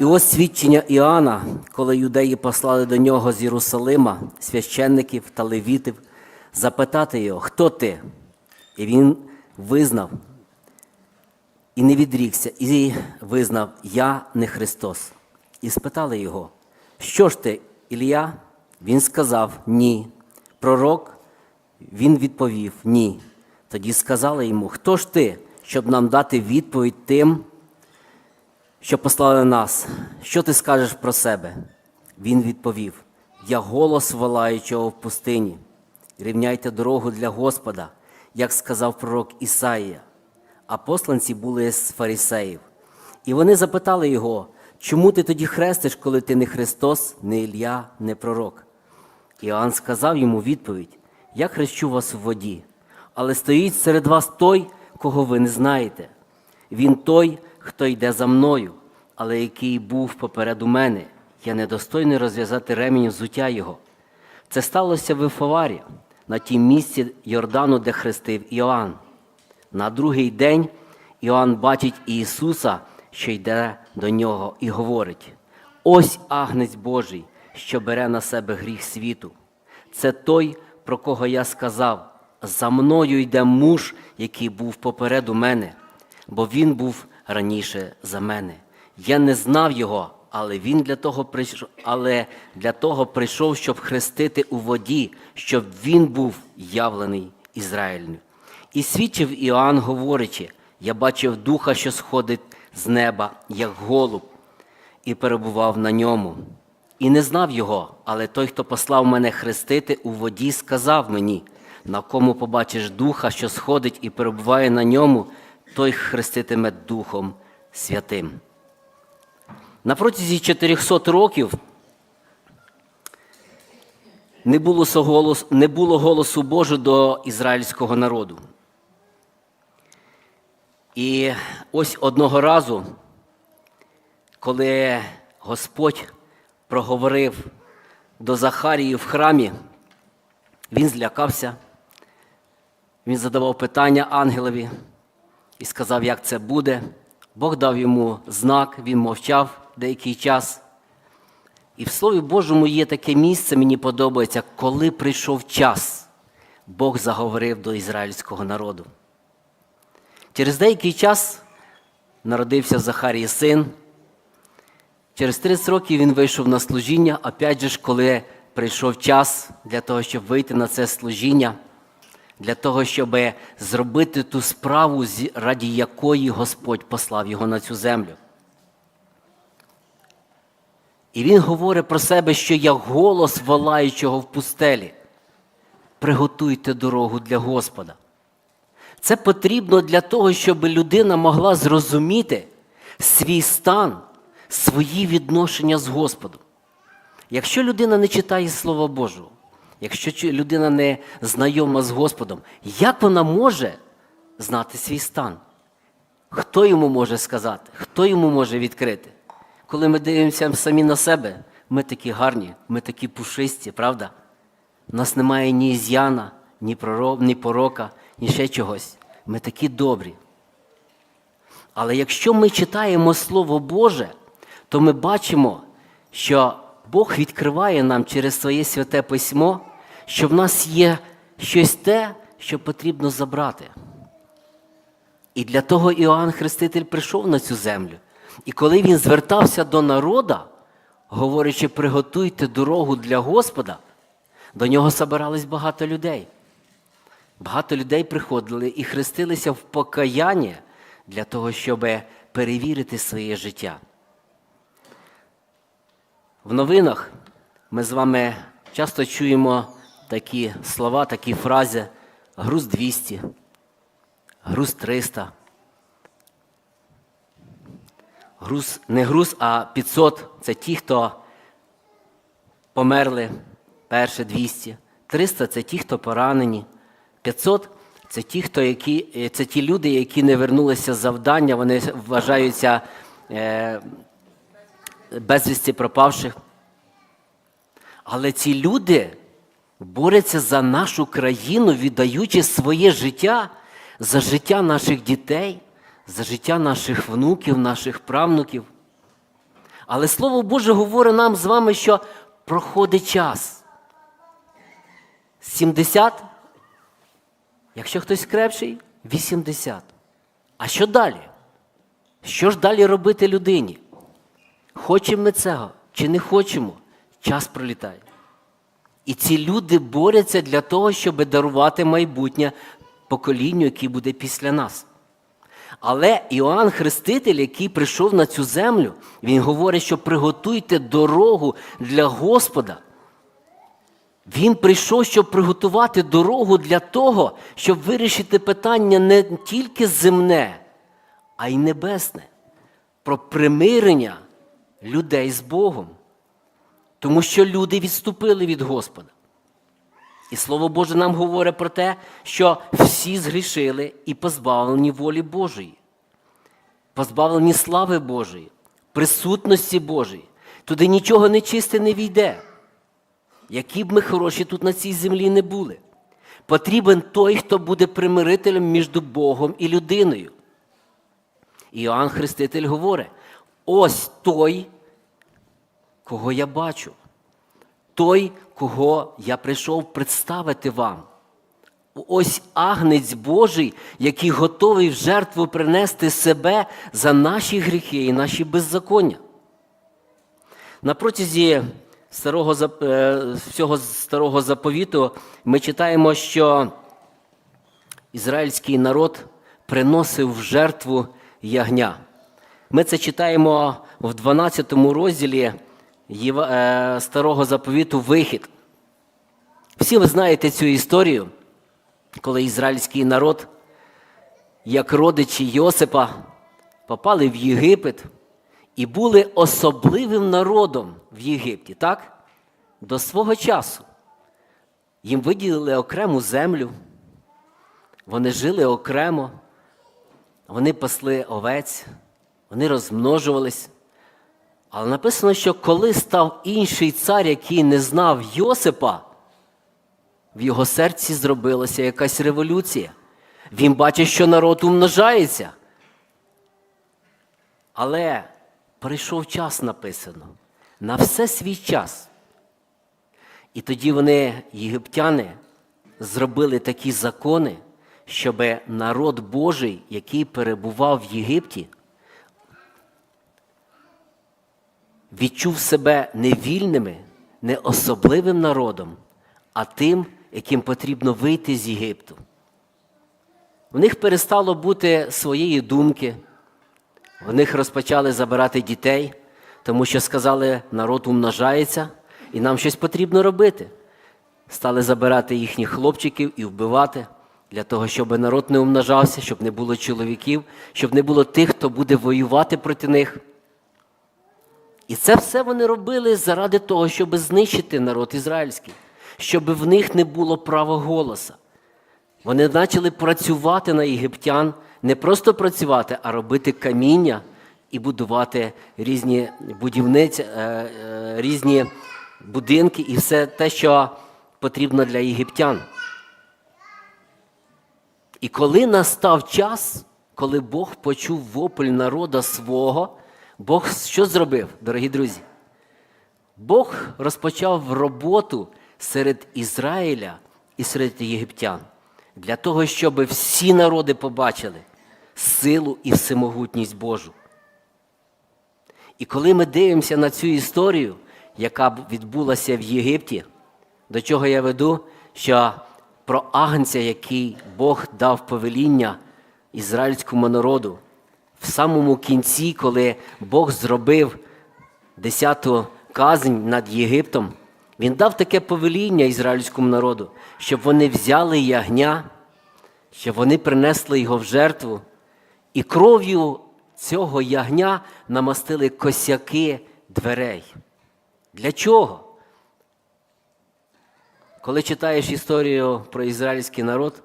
І ось свідчення Іоанна, коли юдеї послали до нього з Єрусалима священників та левітів, запитати його, хто ти? І він визнав і не відрікся, і визнав, я не Христос. І спитали його, що ж ти, Ілля? Він сказав ні. Пророк, він відповів ні. Тоді сказали йому, хто ж ти, щоб нам дати відповідь тим, що послали нас. Що ти скажеш про себе? Він відповів: Я голос волаючого в пустині. Рівняйте дорогу для Господа, як сказав пророк Ісаїя. А посланці були з фарисеїв. І вони запитали його, чому ти тоді хрестиш, коли ти не Христос, не Ілля, не пророк? Іоанн сказав йому відповідь: Я хрещу вас в воді, але стоїть серед вас той, кого ви не знаєте. Він той, хто йде за мною, але який був попереду мене. Я недостойний розв'язати ремінь взуття його. Це сталося в Іфоварі, на тім місці Йордану, де хрестив Іоанн. На другий день Іоанн бачить Ісуса, що йде до нього, і говорить: Ось агнець Божий, що бере на себе гріх світу. Це той, про кого я сказав: за мною йде муж, який був попереду мене, бо він був раніше за мене. Я не знав його, але він для того прийшов, але для того прийшов, щоб хрестити у воді, щоб він був явлений Ізраїльню. І свідчив Іоанн, говорячи: Я бачив духа, що сходить з неба, як голуб, і перебував на ньому. І не знав його, але той, хто послав мене хрестити у воді, сказав мені, на кому побачиш духа, що сходить і перебуває на ньому, той хреститиме Духом Святим. На протязі 400 років не було, соголос- не було голосу Божу до ізраїльського народу. І ось одного разу, коли Господь проговорив до Захарії в храмі, він злякався, він задавав питання ангелові і сказав, як це буде. Бог дав йому знак, він мовчав деякий час. І в Слові Божому є таке місце, мені подобається, коли прийшов час, Бог заговорив до ізраїльського народу. Через деякий час народився Захарії син. Через 30 років він вийшов на служіння, опять же коли прийшов час для того, щоб вийти на це служіння, для того, щоб зробити ту справу, раді якої Господь послав його на цю землю. І він говорить про себе, що я голос волаючого в пустелі. Приготуйте дорогу для Господа. Це потрібно для того, щоб людина могла зрозуміти свій стан, свої відношення з Господом. Якщо людина не читає Слова Божого, якщо людина не знайома з Господом, як вона може знати свій стан? Хто йому може сказати? Хто йому може відкрити? Коли ми дивимося самі на себе, ми такі гарні, ми такі пушисті, правда? У нас немає ні із'яна, ні пророк, ні порока, ні ще чогось. Ми такі добрі. Але якщо ми читаємо Слово Боже, то ми бачимо, що Бог відкриває нам через своє святе письмо, що в нас є щось те, що потрібно забрати. І для того Іоанн Хреститель прийшов на цю землю. І коли він звертався до народа, говорячи, приготуйте дорогу для Господа, до нього собирались багато людей. Багато людей приходили і хрестилися в покаяння для того, щоб перевірити своє життя. В новинах ми з вами часто чуємо такі слова, такі фрази груз 200, груз 300. Груз, не груз, а 500 це ті, хто померли перше 200. 300 це ті, хто поранені. 500 це ті, хто які, е, це ті люди, які не вернулися з завдання, вони вважаються е, безвісті пропавших. Але ці люди борються за нашу країну, віддаючи своє життя за життя наших дітей, за життя наших внуків, наших правнуків. Але Слово Боже говорить нам з вами, що проходить час. 70. Якщо хтось крепший, 80. А що далі? Що ж далі робити людині? Хочемо ми цього чи не хочемо, час пролітає. І ці люди борються для того, щоб дарувати майбутнє поколінню, яке буде після нас. Але Іоанн Хреститель, який прийшов на цю землю, він говорить, що приготуйте дорогу для Господа. Він прийшов, щоб приготувати дорогу для того, щоб вирішити питання не тільки земне, а й небесне, про примирення людей з Богом. Тому що люди відступили від Господа. І Слово Боже нам говорить про те, що всі згрішили і позбавлені волі Божої, позбавлені слави Божої, присутності Божої. Туди нічого нечисте не війде. Які б ми хороші тут на цій землі не були. Потрібен той, хто буде примирителем між Богом і людиною. Іоанн Хреститель говорить: ось той, кого я бачу, той, кого я прийшов представити вам. Ось агнець Божий, який готовий в жертву принести себе за наші гріхи і наші беззаконня. На протязі старого, е, всього старого заповіту ми читаємо, що ізраїльський народ приносив в жертву ягня. Ми це читаємо в 12 розділі старого заповіту Вихід. Всі ви знаєте цю історію, коли ізраїльський народ, як родичі Йосипа, попали в Єгипет і були особливим народом в Єгипті, так? До свого часу. Їм виділили окрему землю, вони жили окремо, вони пасли овець, вони розмножувались. Але написано, що коли став інший цар, який не знав Йосипа, в його серці зробилася якась революція. Він бачить, що народ умножається. Але прийшов час написано. На все свій час. І тоді вони, єгиптяни, зробили такі закони, щоб народ Божий, який перебував в Єгипті, відчув себе не вільними, не особливим народом, а тим, яким потрібно вийти з Єгипту. В них перестало бути своєї думки, в них розпочали забирати дітей, тому що сказали, народ умножається, і нам щось потрібно робити. Стали забирати їхніх хлопчиків і вбивати для того, щоб народ не умножався, щоб не було чоловіків, щоб не було тих, хто буде воювати проти них. І це все вони робили заради того, щоб знищити народ ізраїльський, щоб в них не було права голоса. Вони почали працювати на єгиптян, не просто працювати, а робити каміння і будувати різні будівниці, е, е, різні будинки і все те, що потрібно для єгиптян. І коли настав час, коли Бог почув вопль народа свого, Бог що зробив, дорогі друзі? Бог розпочав роботу серед Ізраїля і серед єгиптян для того, щоб всі народи побачили силу і всемогутність Божу. І коли ми дивимося на цю історію, яка відбулася в Єгипті, до чого я веду, що про агнця, який Бог дав повеління ізраїльському народу, в самому кінці, коли Бог зробив десяту казнь над Єгиптом, він дав таке повеління ізраїльському народу, щоб вони взяли ягня, щоб вони принесли його в жертву, і кров'ю цього ягня намастили косяки дверей. Для чого? Коли читаєш історію про ізраїльський народ,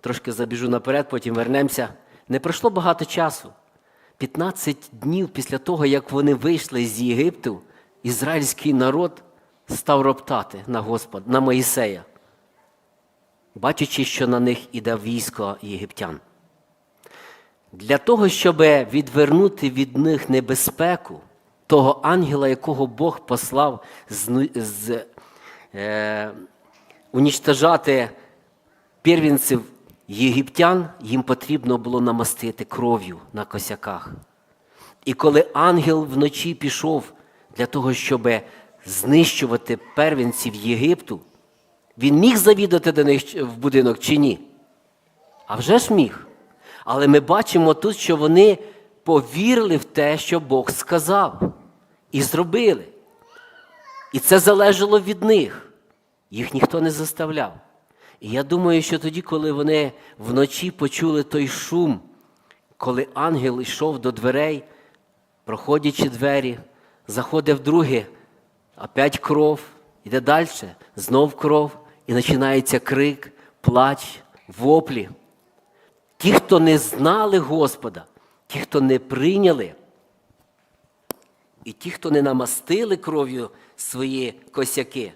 трошки забіжу наперед, потім вернемося. Не пройшло багато часу. 15 днів після того, як вони вийшли з Єгипту, ізраїльський народ став роптати на Господа, на Моїсея, бачачи, що на них іде військо єгиптян. Для того, щоб відвернути від них небезпеку, того ангела, якого Бог послав з, з, е, унічтожати первінців єгиптян, їм потрібно було намастити кров'ю на косяках. І коли ангел вночі пішов для того, щоб знищувати первенців Єгипту, він міг завідати до них в будинок чи ні? А вже ж міг. Але ми бачимо тут, що вони повірили в те, що Бог сказав, і зробили. І це залежало від них. Їх ніхто не заставляв. І я думаю, що тоді, коли вони вночі почули той шум, коли ангел йшов до дверей, проходячи двері, заходив друге, опять кров, іде далі, знов кров, і починається крик, плач, воплі. Ті, хто не знали Господа, ті, хто не прийняли, і ті, хто не намастили кров'ю свої косяки,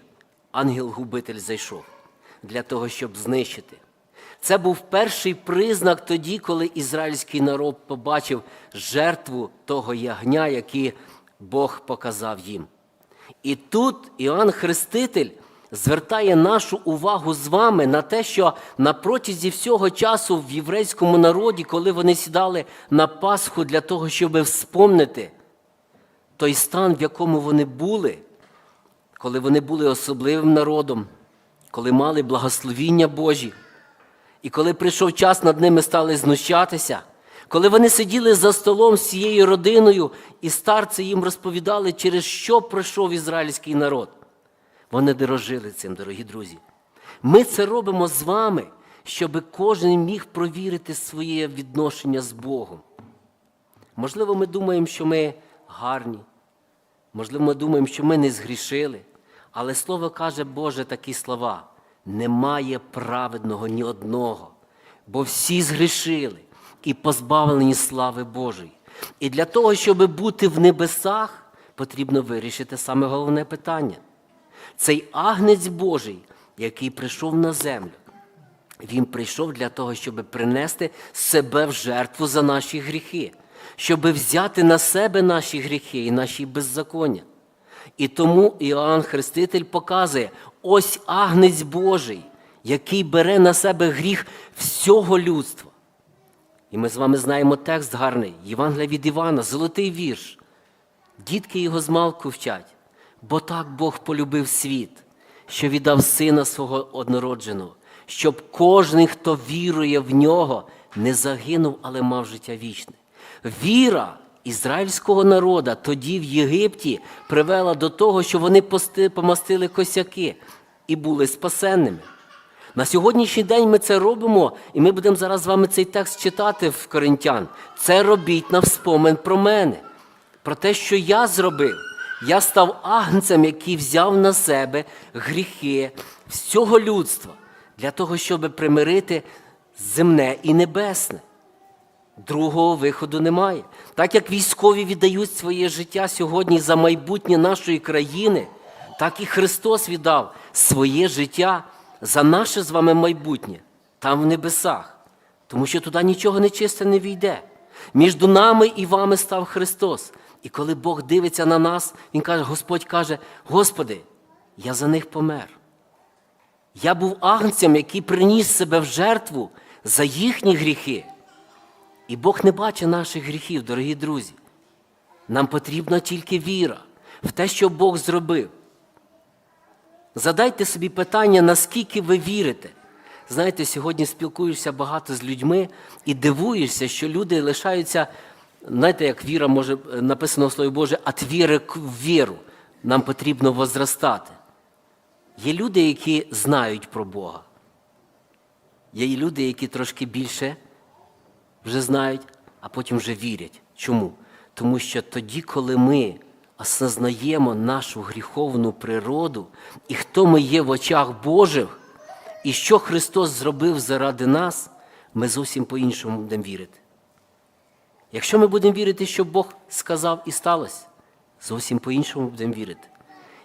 ангел-губитель зайшов для того, щоб знищити. Це був перший признак тоді, коли ізраїльський народ побачив жертву того ягня, який Бог показав їм. І тут Іоанн Хреститель звертає нашу увагу з вами на те, що на протязі всього часу в єврейському народі, коли вони сідали на Пасху для того, щоб вспомнити той стан, в якому вони були, коли вони були особливим народом, коли мали благословіння Божі, і коли прийшов час над ними стали знущатися, коли вони сиділи за столом з цією родиною, і старці їм розповідали, через що пройшов ізраїльський народ. Вони дорожили цим, дорогі друзі. Ми це робимо з вами, щоб кожен міг провірити своє відношення з Богом. Можливо, ми думаємо, що ми гарні, можливо, ми думаємо, що ми не згрішили, але Слово каже Боже такі слова: немає праведного ні одного, бо всі згрішили і позбавлені слави Божої. І для того, щоб бути в небесах, потрібно вирішити саме головне питання. Цей агнець Божий, який прийшов на землю, він прийшов для того, щоб принести себе в жертву за наші гріхи, щоб взяти на себе наші гріхи і наші беззаконня. І тому Іоанн Хреститель показує: ось агнець Божий, який бере на себе гріх всього людства. І ми з вами знаємо текст гарний, Євангелія від Івана, золотий вірш. Дітки його змалку вчать, бо так Бог полюбив світ, що віддав сина свого однородженого, щоб кожен, хто вірує в нього, не загинув, але мав життя вічне. Віра ізраїльського народу тоді в Єгипті привела до того, що вони помастили косяки і були спасенними. На сьогоднішній день ми це робимо, і ми будемо зараз з вами цей текст читати в Коринтян. Це робіть на вспомин про мене, про те, що я зробив. Я став агнцем, який взяв на себе гріхи всього людства для того, щоб примирити земне і небесне. Другого виходу немає. Так як військові віддають своє життя сьогодні за майбутнє нашої країни, так і Христос віддав своє життя за наше з вами майбутнє там в небесах. Тому що туди нічого нечисте не війде. Між нами і вами став Христос. І коли Бог дивиться на нас, Він каже, Господь каже: Господи, я за них помер. Я був агнцем, який приніс себе в жертву за їхні гріхи. І Бог не бачить наших гріхів, дорогі друзі. Нам потрібна тільки віра в те, що Бог зробив. Задайте собі питання, наскільки ви вірите. Знаєте, сьогодні спілкуєшся багато з людьми і дивуєшся, що люди лишаються, знаєте, як віра може написано в Слові Боже, от віри к віру. Нам потрібно возростати. Є люди, які знають про Бога. Є люди, які трошки більше вже знають, а потім вже вірять. Чому? Тому що тоді, коли ми осознаємо нашу гріховну природу і хто ми є в очах Божих, і що Христос зробив заради нас, ми зовсім по-іншому будемо вірити. Якщо ми будемо вірити, що Бог сказав і сталося, зовсім по-іншому будемо вірити.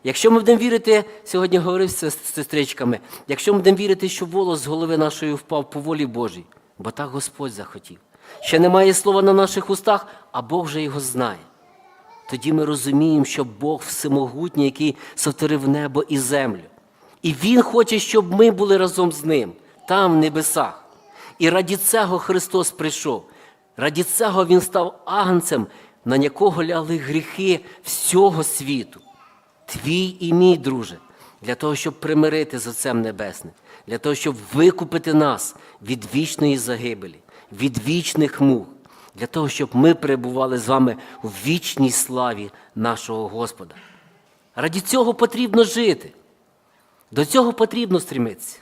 Якщо ми будемо вірити, сьогодні говорив з сестричками, якщо ми будемо вірити, що волос з голови нашої впав по волі Божій, бо так Господь захотів. Ще немає слова на наших устах, а Бог вже його знає. тоді ми розуміємо, що Бог всемогутній, який сотворив небо і землю. І Він хоче, щоб ми були разом з ним, там, в небесах. І раді цього Христос прийшов. Раді цього Він став агнцем, на якого ляли гріхи всього світу. Твій і мій, друже, для того, щоб примирити з Отцем Небесним, для того, щоб викупити нас від вічної загибелі, від вічних мук, для того, щоб ми перебували з вами у вічній славі нашого Господа. Раді цього потрібно жити. До цього потрібно стремитися.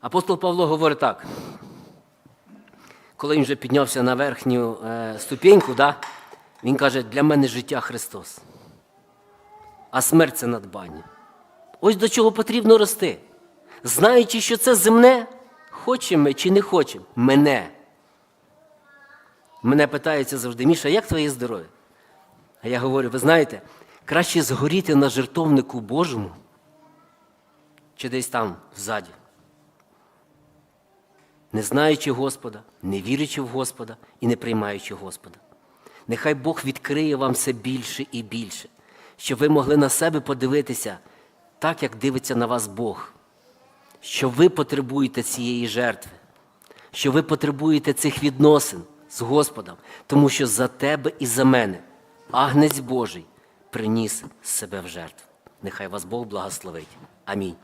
Апостол Павло говорить так. Коли він вже піднявся на верхню е, ступеньку, да, він каже, для мене життя Христос, а смерть це надбання. Ось до чого потрібно рости. Знаючи, що це земне, хочемо чи не хочемо, мене. Мене питаються завжди, Міша, як твоє здоров'я? А я говорю, ви знаєте, краще згоріти на жертовнику Божому, чи десь там ззаді. Не знаючи Господа, не вірячи в Господа і не приймаючи Господа. Нехай Бог відкриє вам все більше і більше, щоб ви могли на себе подивитися так, як дивиться на вас Бог, що ви потребуєте цієї жертви, що ви потребуєте цих відносин з Господом, тому що за тебе і за мене Агнець Божий приніс себе в жертву. Нехай вас Бог благословить. Амінь.